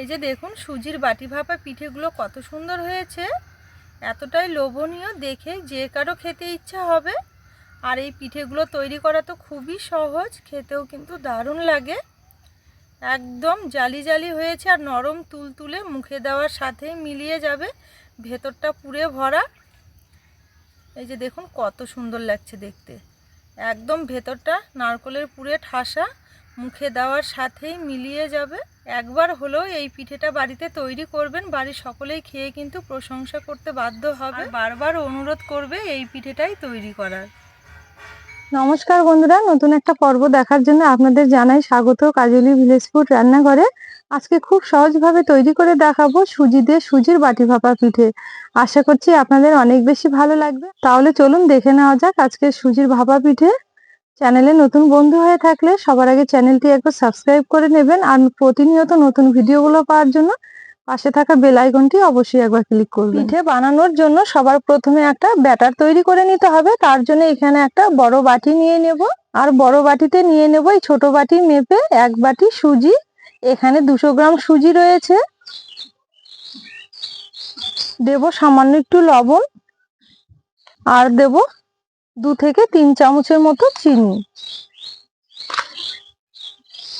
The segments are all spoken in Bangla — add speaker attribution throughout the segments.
Speaker 1: এই যে দেখুন সুজির বাটি ভাপা পিঠেগুলো কত সুন্দর হয়েছে। এতটাই লোভনীয়, দেখে যে কারও খেতে ইচ্ছা হবে। আর এই পিঠেগুলো তৈরি করা তো খুবই সহজ, খেতেও কিন্তু দারুণ লাগে। একদম জালি জালি হয়েছে আর নরম তুলতুলে মুখে দেওয়ার সাথেই মিলিয়ে যাবে, ভেতরটা পুড়ে ভরা। এই যে দেখুন কত সুন্দর লাগছে দেখতে। একদম ভেতরটা নারকলের পুরে ঠাসা। মুখে দেওয়ার সাথেই মিলিয়ে যাবে। একবার হলেও এই পিঠেটা বাড়িতে তৈরি করবেন বাড়ির সকলেই খেয়ে কিন্তু প্রশংসা করতে বাধ্য হবে। বারবার অনুরোধ করবে এই পিঠেটাই তৈরি করার।
Speaker 2: নমস্কার বন্ধুরা নতুন একটা পর্ব দেখার জন্য আপনাদের জানাই স্বাগত কাজলি ভিলেজ ফুড রান্নাঘরে। আজকে খুব সহজভাবে তৈরি করে দেখাবো সুজি দিয়ে সুজির বাটি ভাপা পিঠে। আশা করছি আপনাদের অনেক বেশি ভালো লাগবে। তাহলে চলুন দেখে নেওয়া যাক আজকে সুজির ভাপা পিঠে। চ্যানেলে নতুন বন্ধু হয়ে থাকলে সবার আগে চ্যানেলটি একবার সাবস্ক্রাইব করে নেবেন আর প্রতিনিয়ত নতুন ভিডিওগুলো পাওয়ার জন্য পাশে থাকা বেল আইকনটি অবশ্যই একবার ক্লিক করবেন। পিঠে বানানোর জন্য সবার প্রথমে একটা ব্যাটার তৈরি করে নিতে হবে। তার জন্য এখানে একটা বড় বাটি নিয়ে নেব। আর বড় বাটিতে নিয়ে নেব এই ছোট বাটি মেপে এক বাটি সুজি। এখানে দুশো গ্রাম সুজি রয়েছে। দেব সামান্য একটু লবণ। আর দেব দু থেকে তিন চামচের মতো চিনি।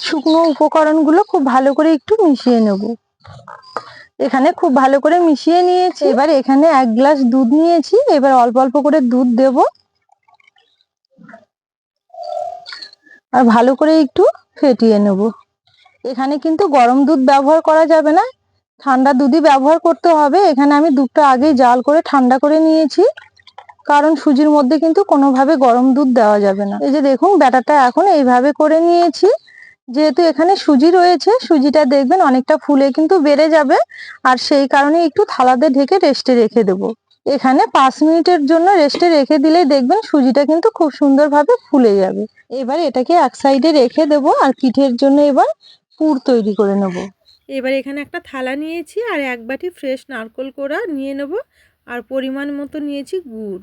Speaker 2: শুকনো উপকরণগুলো খুব ভালো করে একটু মিশিয়ে নেব। এখানে খুব ভালো করে মিশিয়ে নিয়েছি। এবার এখানে এক গ্লাস দুধ নিয়েছি। এবার অল্প অল্প করে দুধ দেব। আর ভালো করে একটু ফেটিয়ে নেব। এখানে কিন্তু গরম দুধ ব্যবহার করা যাবে না। ঠান্ডা দুধই ব্যবহার করতে হবে। এখানে আমি দুধটা আগেই জাল করে ঠান্ডা করে নিয়েছি। কারণ সুজির মধ্যে কিন্তু কোনোভাবে গরম দুধ দেওয়া যাবে না। এই যে দেখুন, ব্যাটারটা এখন এইভাবে করে নিয়েছি। যেহেতু এখানে সুজি রয়েছে, সুজিটা দেখবেন অনেকটা ফুলে কিন্তু বেড়ে যাবে। আর সেই কারণে একটু থালাতে ঢেকে রেস্টে রেখে দেব। এখানে পাঁচ মিনিটের জন্য রেস্টে রেখে দিলেই দেখবেন সুজিটা কিন্তু খুব সুন্দরভাবে ফুলে যাবে। এবার এটাকে এক সাইডে রেখে দেব আর পিঠের জন্য এবার পুর তৈরি করে নেব।
Speaker 1: এবার এখানে একটা থালা নিয়েছি আর এক বাটি ফ্রেশ নারকোল কোড়া নিয়ে নেব। আর পরিমাণ মতো নিয়েছি গুড়।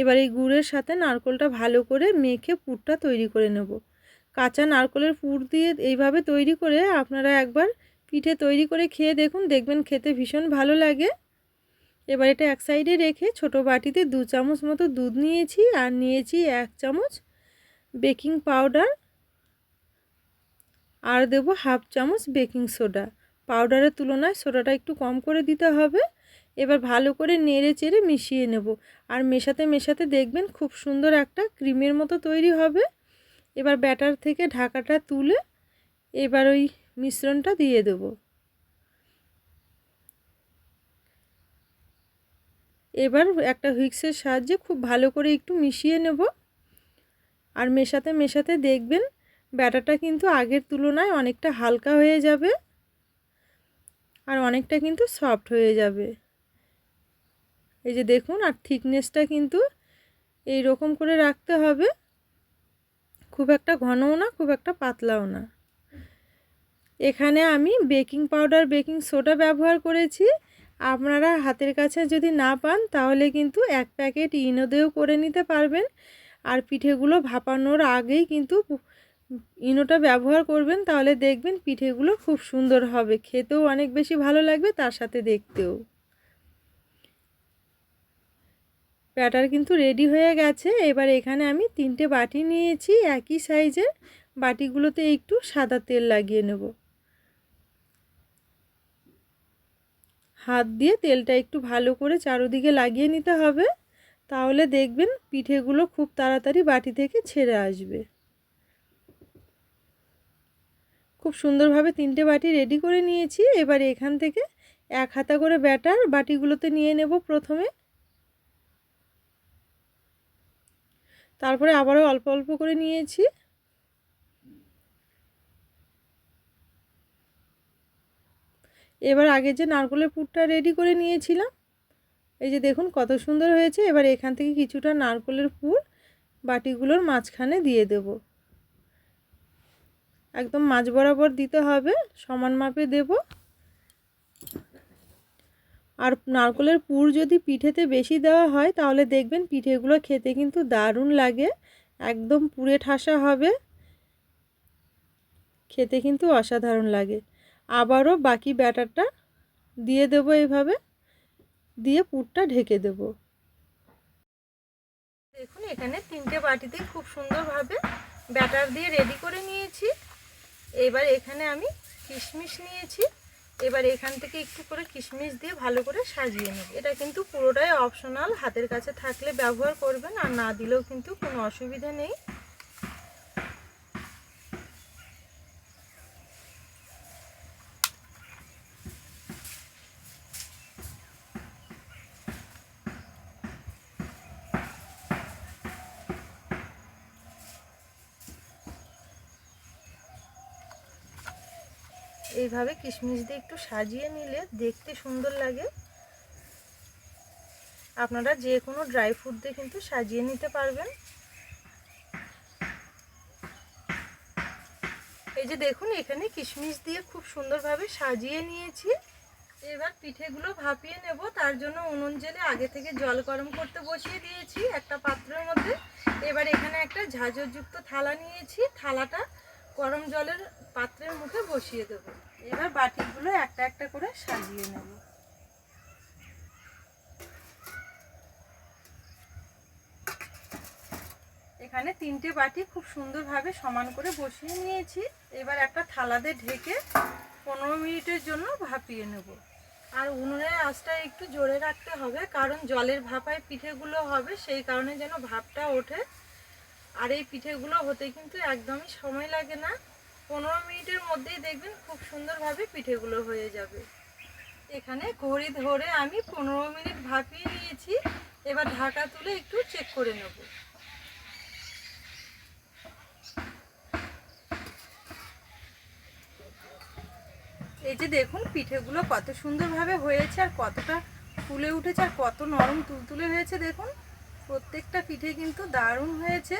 Speaker 1: এবার এই গুড়ের সাথে নারকোলটা ভালো করে মেখে পুরটা তৈরি করে নেব। কাঁচা নারকোলের পুর দিয়ে এইভাবে তৈরি করে আপনারা একবার পিঠে তৈরি করে খেয়ে দেখুন, দেখবেন খেতে ভীষণ ভালো লাগে। এবার এটা এক সাইডে রেখে ছোট বাটিতে দু চামচ মতো দুধ নিয়েছি আর নিয়েছি এক চামচ বেকিং পাউডার। আর দেবো হাফ চামচ বেকিং সোডা। পাউডারের তুলনায় সোডাটা একটু কম করে দিতে হবে। এবার ভালো করে নেড়ে চেড়ে মিশিয়ে নেব। আর মেশাতে মেশাতে দেখবেন খুব সুন্দর একটা ক্রিমের মতো তৈরি হবে। এবার ব্যাটার থেকে ঢাকাটা তুলে এবার ওই মিশ্রণটা দিয়ে দেব। এবার একটা হুইক্সের সাহায্যে খুব ভালো করে একটু মিশিয়ে নেব। আর মেশাতে মেশাতে দেখবেন ব্যাটারটা কিন্তু আগের তুলনায় অনেকটা হালকা হয়ে যাবে। আর অনেকটা কিন্তু সফট হয়ে যাবে। এই যে দেখুন, আর থিকনেসটা কিন্তু এই রকম করে রাখতে হবে। খুব একটা ঘনও না, খুব একটা পাতলাও না। এখানে আমি বেকিং পাউডার বেকিং সোডা ব্যবহার করেছি। আপনারা হাতের কাছে যদি না পান, তাহলে কিন্তু এক প্যাকেট ইনোদেও করে নিতে পারবেন। আর পিঠেগুলো ভাপানোর আগেই কিন্তু ইনোটা ব্যবহার করবেন, তাহলে দেখবেন পিঠেগুলো খুব সুন্দর হবে। খেতেও অনেক বেশি ভালো লাগবে, তার সাথে দেখতেও। ব্যাটার কিন্তু রেডি হয়ে গেছে। এবার এখানে আমি তিনটে বাটি নিয়েছি, একই সাইজের। বাটিগুলোতে একটু সাদা তেল লাগিয়ে নেব। হাত দিয়ে তেলটা একটু ভালো করে চারোদিকে লাগিয়ে নিতে হবে। তাহলে দেখবেন পিঠেগুলো খুব তাড়াতাড়ি বাটি থেকে ছেড়ে আসবে। খুব সুন্দরভাবে তিনটে বাটি রেডি করে নিয়েছি। এবার এখান থেকে এক হাতা করে ব্যাটার বাটিগুলোতে নিয়ে নেব প্রথমে। তারপরে আবারও অল্প অল্প করে নিয়েছি। এবার আগে যে নারকলের পুরটা রেডি করে নিয়েছিলাম, এই যে দেখুন কত সুন্দর হয়েছে। এবার এখান থেকে কিছুটা নারকলের পুর বাটিগুলোর মাঝখানে দিয়ে দেব। একদম মাঝ বরাবর দিতে হবে, সমান মাপে দেব। আর নারকলের পুর যদি পিঠেতে বেশি দেওয়া হয়, তাহলে দেখবেন পিঠেগুলো খেতে কিন্তু দারুণ লাগে। একদম পুরে ঠাসা হবে। খেতে কিন্তু অসাধারণ লাগে। আবারও বাকি ব্যাটারটা দিয়ে দেবো এইভাবে দিয়ে পুরটা ঢেকে দেব। দেখুন, এখানে তিনটে বাটিতে খুব সুন্দরভাবে ব্যাটার দিয়ে রেডি করে নিয়েছি। এবার এখানে আমি কিশমিশ নিয়েছি। এবার এখান থেকে একটু করে কিশমিশ দিয়ে ভালো করে সাজিয়ে নেব। এটা কিন্তু পুরোটাই অপশনাল হাতের কাছে থাকলে ব্যবহার করবেন আর না দিলেও কিন্তু কোনো অসুবিধা নেই। এইভাবে কিশমিশ দিয়ে একটু সাজিয়ে নিলে দেখতে সুন্দর লাগে। আপনারা যে কোনো ড্রাই ফ্রুট দিয়ে কিন্তু সাজিয়ে নিতে পারবেন। এই যে দেখুন, এখানে কিশমিশ দিয়ে খুব সুন্দরভাবে সাজিয়ে নিয়েছি। এবার পিঠেগুলো ভাপিয়ে নেব। তার জন্য উনুন জেলে আগে থেকে জল গরম করতে বসিয়ে দিয়েছি একটা পাত্রের মধ্যে। এবার এখানে একটা ঝাঁঝরযুক্ত থালা নিয়েছি। থালাটা গরম জলের পাত্রের মুখে বসিয়ে দেব। এবার বাটিগুলো একটা একটা করে সাজিয়ে নেব। এখানে তিনটে বাটি খুব সুন্দরভাবে সমান করে বসিয়ে নিয়েছি। এবার একটা থালাতে ঢেকে পনেরো মিনিটের জন্য ভাপিয়ে নেব। আর উনুনের আঁচটা একটু জোরে রাখতে হবে, কারণ জলের ভাপায় পিঠেগুলো হবে, সেই কারণে যেন ভাপটা ওঠে। আর এই পিঠেগুলো হতে কিন্তু একদমই সময় লাগে না। পনেরো মিনিটের মধ্যেই দেখবেন খুব সুন্দরভাবে পিঠেগুলো হয়ে যাবে। এখানে ঘড়ি ধরে আমি পনেরো মিনিট ভাপিয়ে নিয়েছি। এবার ঢাকা তুলে একটু চেক করে নেব। এই যে দেখুন পিঠেগুলো কত সুন্দরভাবে হয়েছে আর কতটা ফুলে উঠেছে আর কত নরম তুলতুলে হয়েছে দেখুন। প্রত্যেকটা পিঠে কিন্তু দারুণ হয়েছে।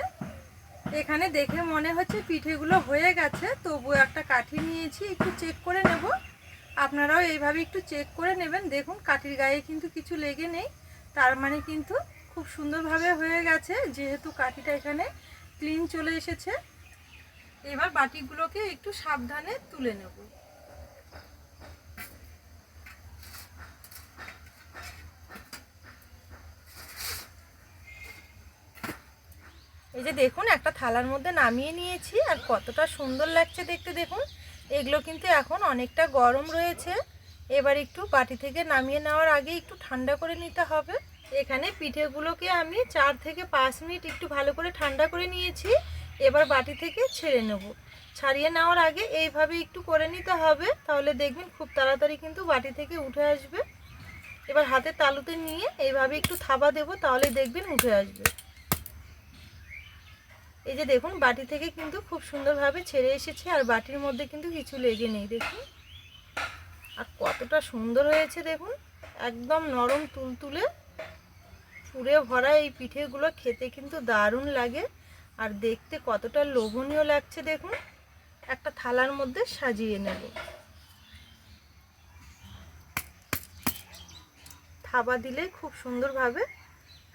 Speaker 1: এখানে দেখে মনে হচ্ছে পিঠেগুলো হয়ে গেছে, তবু একটা কাঠি নিয়েছি, একটু চেক করে নেব। আপনারাও এইভাবে একটু চেক করে নেবেন। দেখুন, কাঠির গায়ে কিন্তু কিছু লেগে নেই, তার মানে কিন্তু খুব সুন্দরভাবে হয়ে গেছে, যেহেতু কাঠিটা এখানে ক্লিন চলে এসেছে। এবার বাটিগুলোকে একটু সাবধানে তুলে নেব। এই যে দেখুন, একটা থালার মধ্যে নামিয়ে নিয়েছি আর কতটা সুন্দর লাগছে দেখতে দেখুন। এগুলো কিন্তু এখন অনেকটা গরম রয়েছে। এবার একটু বাটি থেকে নামিয়ে নেওয়ার আগে একটু ঠান্ডা করে নিতে হবে। এখানে পিঠেগুলোকে আমি চার থেকে পাঁচ মিনিট একটু ভালো করে ঠান্ডা করে নিয়েছি। এবার বাটি থেকে ছেড়ে নেব। ছাড়িয়ে নেওয়ার আগে এইভাবে একটু করে নিতে হবে। তাহলে দেখবেন খুব তাড়াতাড়ি কিন্তু বাটি থেকে উঠে আসবে। এবার হাতে তালুতে নিয়ে এইভাবে একটু থাবা দেবো, তাহলে দেখবেন উঠে আসবে। এই যে দেখুন, বাটি থেকে কিন্তু খুব সুন্দরভাবে ছেড়ে এসেছে, আর বাটির মধ্যে কিন্তু কিছু লেগে নেই, দেখুন। আর কতটা সুন্দর হয়েছে, দেখুন, একদম নরম তুলতুলে ফুরে ভরা এই পিঠেগুলো খেতে কিন্তু দারুণ লাগে, আর দেখতে কতটা লোভনীয় লাগছে, দেখুন, একটা থালার মধ্যে সাজিয়ে নেব। থাবা দিলে খুব সুন্দরভাবে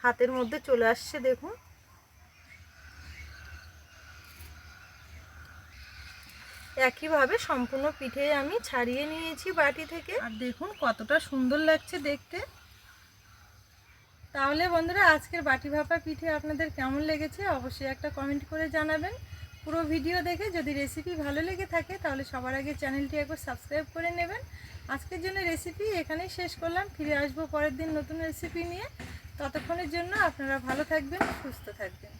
Speaker 1: হাতের মধ্যে চলে আসছে, দেখুন। একইভাবে সম্পূর্ণ পিঠে আমি ছাড়িয়ে নিয়েছি বাটি থেকে। আর দেখুন কতটা সুন্দর লাগছে দেখতে। তাহলে বন্ধুরা, আজকের বাটি ভাপা পিঠে আপনাদের কেমন লেগেছে অবশ্যই একটা কমেন্ট করে জানাবেন। পুরো ভিডিও দেখে যদি রেসিপি ভালো লেগে থাকে, তাহলে সবার আগে চ্যানেলটি একবার সাবস্ক্রাইব করে নেবেন। আজকের জন্য রেসিপি এখানেই শেষ করলাম। ফিরে আসব পরের দিন নতুন রেসিপি নিয়ে। ততক্ষণের জন্য আপনারা ভালো থাকবেন, সুস্থ থাকবেন।